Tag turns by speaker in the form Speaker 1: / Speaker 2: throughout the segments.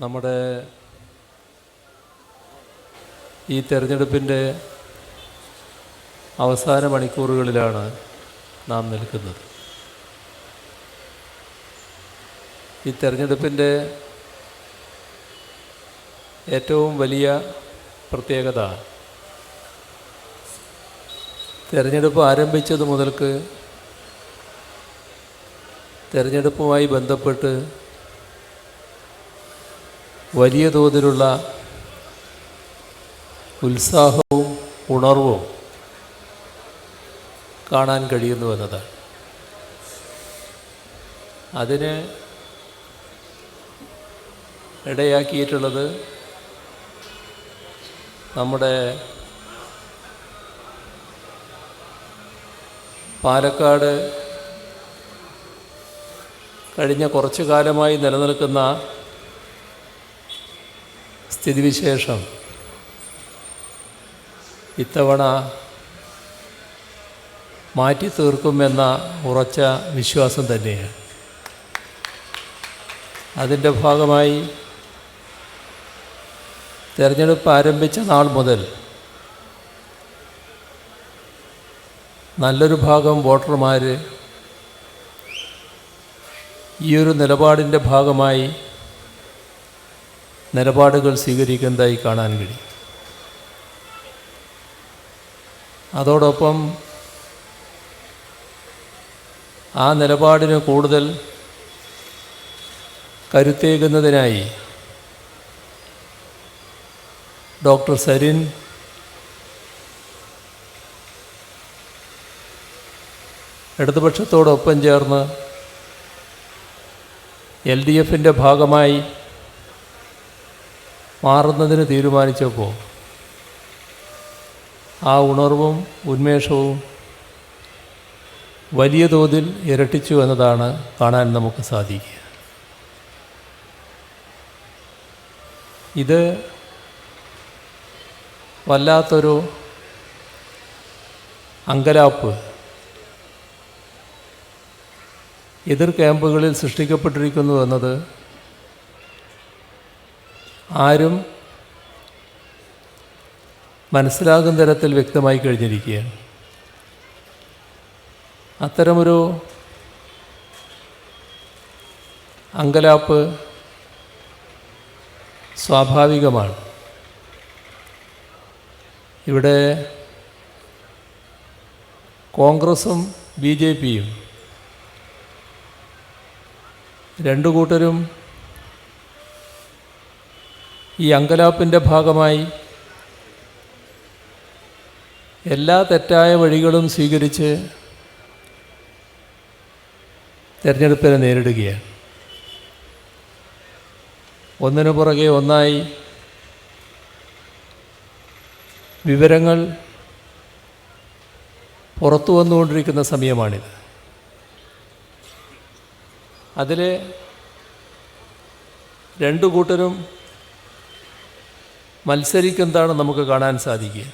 Speaker 1: നമ്മുടെ ഈ തെരഞ്ഞെടുപ്പിന്റെ അവസാന മണിക്കൂറുകളിലാണ് നാം നിൽക്കുന്നത്. ഈ തെരഞ്ഞെടുപ്പിന്റെ ഏറ്റവും വലിയ പ്രത്യേകത തെരഞ്ഞെടുപ്പ് ആരംഭിച്ചത് മുതൽക്ക് തെരഞ്ഞെടുപ്പുമായി ബന്ധപ്പെട്ട് വലിയ തോതിലുള്ള ഉത്സാഹവും ഉണർവും കാണാൻ കഴിയുന്നു എന്നതാണ്. അതിന് ഇടയാക്കിയിട്ടുള്ളത് നമ്മുടെ പാലക്കാട് കഴിഞ്ഞ കുറച്ചു കാലമായി നിലനിൽക്കുന്ന സ്ഥിതിവിശേഷം. ഇത്തവണ മാറ്റി തീർക്കുമെന്ന ഉറച്ച വിശ്വാസം തന്നെയാണ്. അതിന്റെ ഭാഗമായി തിരഞ്ഞെടുപ്പ് ആരംഭിച്ച നാൾ മുതൽ നല്ലൊരു ഭാഗം വോട്ടർമാർ ഈ ഒരു നിലപാടിന്റെ ഭാഗമായി നിലപാടുകൾ സ്വീകരിക്കുന്നതായി കാണാൻ കഴിയും. അതോടൊപ്പം ആ നിലപാടിന് കൂടുതൽ കരുത്തേകുന്നതിനായി ഡോക്ടർ സരിൻ ഇടതുപക്ഷത്തോടൊപ്പം ചേർന്ന് എൽ ഡി എഫിന്റെ ഭാഗമായി മാറുന്നതിന് തീരുമാനിച്ചപ്പോൾ ആ ഉണർവും ഉന്മേഷവും വലിയ തോതിൽ ഇരട്ടിച്ചു എന്നതാണ് കാണാൻ നമുക്ക് സാധിക്കുക. ഇത് വല്ലാത്തൊരു അങ്കലാപ്പ്. എതിർ ക്യാമ്പുകളിൽ സൃഷ്ടിക്കപ്പെട്ടിരിക്കുന്നു എന്നത് ആരും മനസ്സിലാകുന്ന തരത്തിൽ വ്യക്തമായി കഴിഞ്ഞിരിക്കുകയാണ്. അത്തരമൊരു അങ്കലാപ്പ് സ്വാഭാവികമാണ്. ഇവിടെ കോൺഗ്രസും ബി ജെ പിയും രണ്ടു കൂട്ടരും ഈ അങ്കലാപ്പിന്റെ ഭാഗമായി എല്ലാ തെറ്റായ വഴികളും സ്വീകരിച്ച് തിരഞ്ഞെടുപ്പിനെ നേരിടുകയാണ്. ഒന്നിനു പുറകെ ഒന്നായി വിവരങ്ങൾ പുറത്തു വന്നുകൊണ്ടിരിക്കുന്ന സമയമാണിത്. അതിൽ രണ്ടു കൂട്ടരും മത്സരിക്കുന്നതാണ് നമുക്ക് കാണാൻ സാധിക്കുക?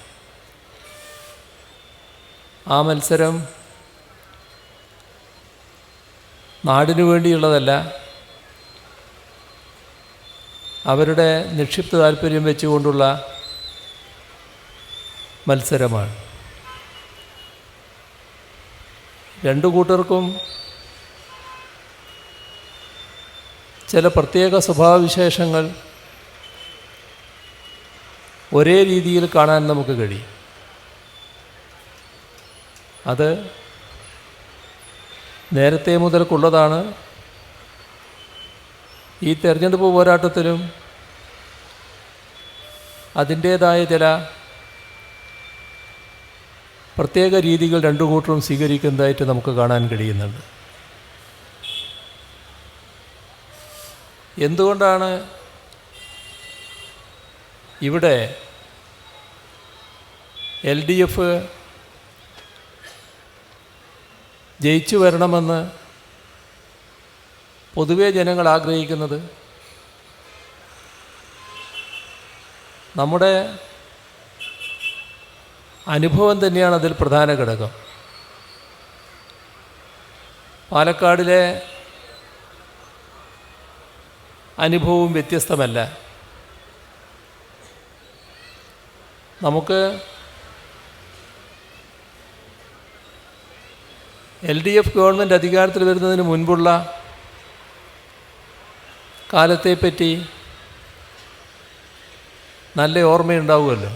Speaker 1: ആ മത്സരം നാടിനു വേണ്ടിയുള്ളതല്ല. അവരുടെ നിക്ഷിപ്ത താല്പര്യം വെച്ചുകൊണ്ടുള്ള മത്സരമാണ്. രണ്ടു കൂട്ടർക്കും ചില പ്രത്യേക സ്വഭാവവിശേഷങ്ങൾ ഒരേ രീതിയിൽ കാണാൻ നമുക്ക് കഴിയും. അത് നേരത്തെ മുതൽക്കുള്ളതാണ്. ഈ തെരഞ്ഞെടുപ്പ് പോരാട്ടത്തിലും അതിന്റേതായ ചില പ്രത്യേക രീതികൾ രണ്ടു കൂട്ടരും സ്വീകരിക്കുന്നതായിട്ട് നമുക്ക് കാണാൻ കഴിയുന്നുണ്ട്. എന്തുകൊണ്ടാണ് ഇവിടെ എൽ ഡി എഫ് ജയിച്ചു വരണമെന്ന് പൊതുവെ ജനങ്ങൾ ആഗ്രഹിക്കുന്നത് നമ്മുടെ അനുഭവം തന്നെയാണ് അതിൽ പ്രധാന ഘടകം. പാലക്കാടിലെ അനുഭവവും വ്യത്യസ്തമല്ല. നമുക്ക് എൽ ഡി എഫ് ഗവൺമെന്റ് അധികാരത്തിൽ വരുന്നതിന് മുൻപുള്ള കാലത്തെപ്പറ്റി നല്ല ഓർമ്മയുണ്ടാവുമല്ലോ.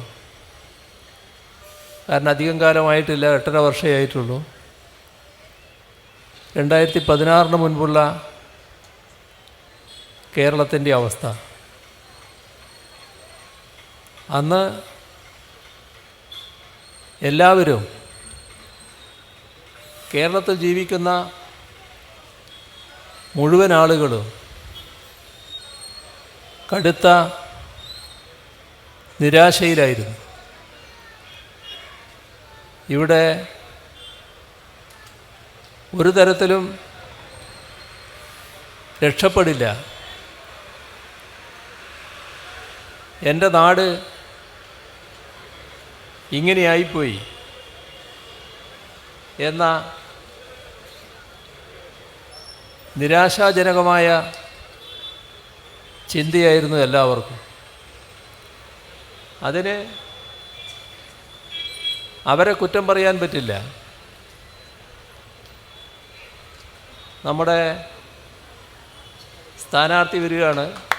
Speaker 1: കാരണം അധികം കാലമായിട്ടില്ല എട്ടര വർഷമേ ആയിട്ടുള്ളൂ. രണ്ടായിരത്തി പതിനാറിന് മുൻപുള്ള കേരളത്തിന്റെ അവസ്ഥ. അന്ന് എല്ലാവരും കേരളത്തിൽ ജീവിക്കുന്ന മുഴുവൻ ആളുകളും കടുത്ത നിരാശയിലായിരുന്നു. ഇവിടെ ഒരു തരത്തിലും രക്ഷപ്പെടില്ല. എന്റെ നാട് ഇങ്ങനെയായിപ്പോയി. എന്ന നിരാശാജനകമായ ചിന്തയായിരുന്നു എല്ലാവർക്കും. അതിന് അവരെ കുറ്റം പറയാൻ പറ്റില്ല. നമ്മുടെ സ്ഥാനാർത്ഥി വരികയാണ്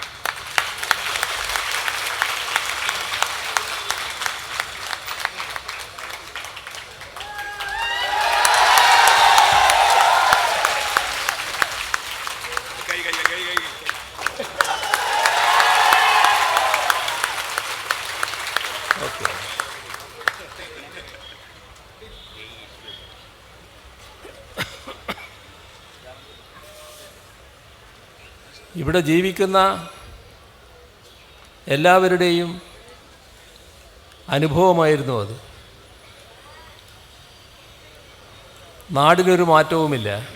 Speaker 1: ഇവിടെ ജീവിക്കുന്ന എല്ലാവരുടെയും അനുഭവമായിരുന്നു അത്. നാടിനൊരു മാറ്റവുമില്ല.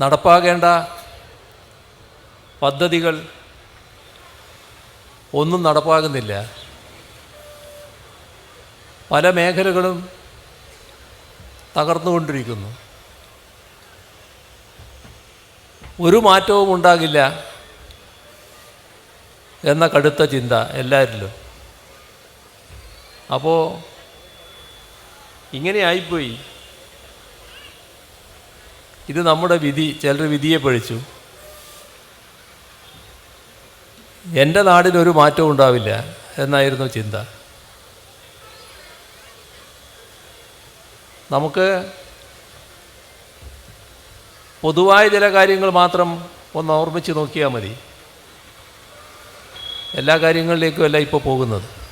Speaker 1: നടപ്പാകേണ്ട പദ്ധതികൾ ഒന്നും നടപ്പാകുന്നില്ല. പല മേഖലകളും തകർന്നുകൊണ്ടിരിക്കുന്നു. ഒരു മാറ്റവും ഉണ്ടാകില്ല എന്ന കടുത്ത ചിന്ത എല്ലാവരിലും അപ്പോൾ ഇങ്ങനെ ആയിപ്പോയി. ഇത് നമ്മുടെ വിധി ചിലർ വിധിയെ പഴിച്ചു. എന്റെ നാടിനൊരു മാറ്റവും ഉണ്ടാവില്ല എന്നായിരുന്നു ചിന്ത. നമുക്ക് പൊതുവായ ചില കാര്യങ്ങൾ മാത്രം ഒന്ന് ഓർമ്മിച്ച് നോക്കിയാൽ മതി. എല്ലാ കാര്യങ്ങളിലേക്കും അല്ല ഇപ്പോൾ പോകുന്നത്.